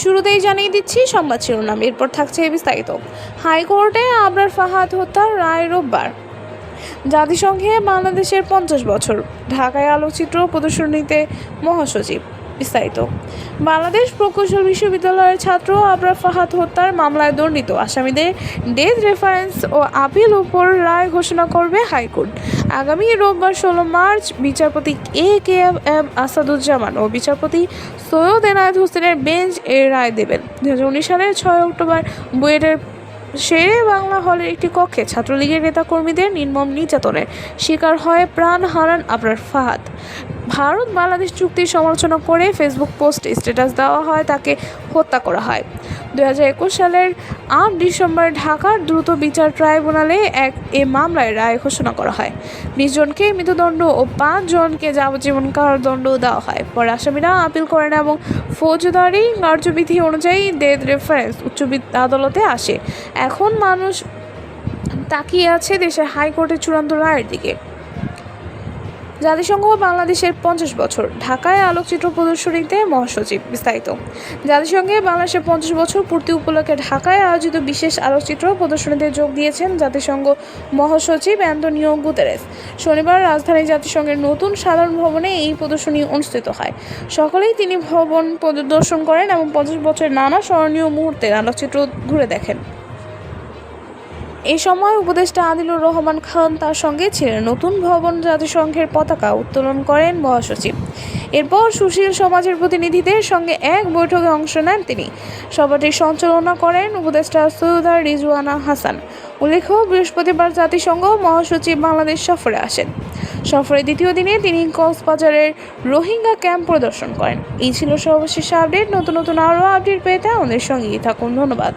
শুরুতেই জানিয়ে দিচ্ছি সংবাদ শিরোনাম, এরপর থাকছে বিস্তারিত। হাইকোর্টে আবরার ফাহাদ হত্যার রায় রোববার। জাতিসংঘে বাংলাদেশের পঞ্চাশ বছর, ঢাকায় আলোকচিত্র প্রদর্শনীতে মহাসচিব। বিস্তারিত। বাংলাদেশ প্রকৌশল বিশ্ববিদ্যালয়ের ছাত্র আবরার ফাহাদ হত্যার মামলায় দণ্ডিত আসামিদের ডেথ রেফারেন্স ও আপিল উপর রায় ঘোষণা করবে হাইকোর্ট। আগামী রোববার ষোলো মার্চ বিচারপতি A K M M Asaduzzaman ও বিচারপতি সৈয়দ এনায়েত হোসেনের বেঞ্চ এর রায় দেবেন। দু হাজার উনিশ সালের ছয় অক্টোবর বুয়েটের শেরে বাংলা হলের একটি কক্ষে ছাত্রলীগের নেতাকর্মীদের নির্মম নির্যাতনের শিকার হয় প্রাণ হারান আবরার ফাহাদ। ভারত বাংলাদেশ চুক্তির সমালোচনা করে ফেসবুক পোস্টে স্ট্যাটাস দেওয়া হয়, তাকে হত্যা করা হয়। দু হাজার একুশ সালের আট ডিসেম্বর ঢাকার দ্রুত বিচার ট্রাইব্যুনালে এক এ মামলায় রায় ঘোষণা করা হয়। বিশ জনকে মৃত্যুদণ্ড ও পাঁচ জনকে যাবজ্জীবন কারাদণ্ড দেওয়া হয়। পরে আসামিরা আপিল করেন এবং ফৌজদারি কার্যবিধি অনুযায়ী ডেথ রেফারেন্স উচ্চ আদালতে আসে। এখন মানুষ তাকিয়ে আছে দেশের হাইকোর্টের চূড়ান্ত রায়ের দিকে। জাতিসংঘ বাংলাদেশের পঞ্চাশ বছর। ঢাকায় আলোকচিত্র প্রদর্শনীতে মহাসচিব বিস্তারিত। জাতিসংঘে বাংলাদেশের পঞ্চাশ বছর পূর্তি উপলক্ষে ঢাকায় আয়োজিত বিশেষ আলোকচিত্র প্রদর্শনীতে যোগ দিয়েছেন জাতিসংঘ মহাসচিব অ্যান্টনিও গুতেরেস। শনিবার রাজধানী জাতিসংঘের নতুন সাধারণ ভবনে এই প্রদর্শনী অনুষ্ঠিত হয়। সকলেই তিনি ভবন পরিদর্শন করেন এবং পঞ্চাশ বছরের নানা স্মরণীয় মুহূর্তের আলোকচিত্র ঘুরে দেখেন। এই সময় উপদেষ্টা আদিলুর রহমান খান তার সঙ্গে ছিলেন। নতুন ভবন জাতিসংঘের পতাকা উত্তোলন করেন মহাসচিব। এরপর সুশীল সমাজের প্রতিনিধিদের সঙ্গে এক বৈঠকে অংশ নেন তিনি। সভাটি সঞ্চালনা করেন উপদেষ্টা সৈয়দা রিজওয়ানা হাসান। উল্লেখ্য, বৃহস্পতিবার জাতিসংঘ মহাসচিব বাংলাদেশ সফরে আসেন। সফরের দ্বিতীয় দিনে তিনি কক্সবাজারের রোহিঙ্গা ক্যাম্প প্রদর্শন করেন। এই ছিল সর্বশেষ আপডেট। নতুন নতুন আরও আপডেট পেতে আমাদের সঙ্গেই থাকুন। ধন্যবাদ।